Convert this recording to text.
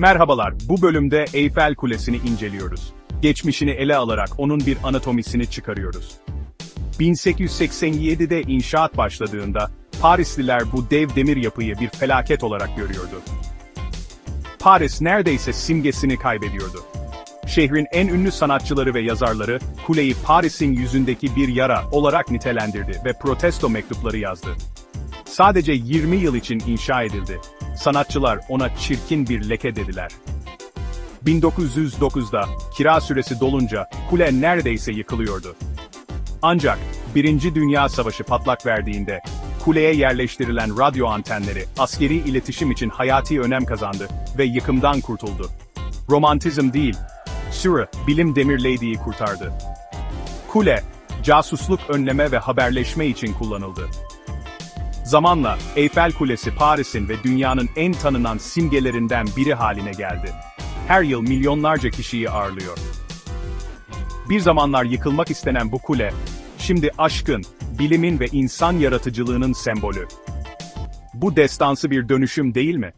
Merhabalar, bu bölümde Eyfel Kulesi'ni inceliyoruz. Geçmişini ele alarak onun bir anatomisini çıkarıyoruz. 1887'de inşaat başladığında, Parisliler bu dev demir yapıyı bir felaket olarak görüyordu. Paris neredeyse simgesini kaybediyordu. Şehrin en ünlü sanatçıları ve yazarları, kuleyi Paris'in yüzündeki bir yara olarak nitelendirdi ve protesto mektupları yazdı. Sadece 20 yıl için inşa edildi. Sanatçılar ona çirkin bir leke dediler. 1909'da kira süresi dolunca kule neredeyse yıkılıyordu. Ancak Birinci Dünya Savaşı patlak verdiğinde kuleye yerleştirilen radyo antenleri askeri iletişim için hayati önem kazandı ve yıkımdan kurtuldu. Romantizm değil, Sürü, bilim demirleydiği kurtardı. Kule, casusluk önleme ve haberleşme için kullanıldı. Zamanla Eyfel Kulesi Paris'in ve dünyanın en tanınan simgelerinden biri haline geldi. Her yıl milyonlarca kişiyi ağırlıyor. Bir zamanlar yıkılmak istenen bu kule, şimdi aşkın, bilimin ve insan yaratıcılığının sembolü. Bu destansı bir dönüşüm değil mi?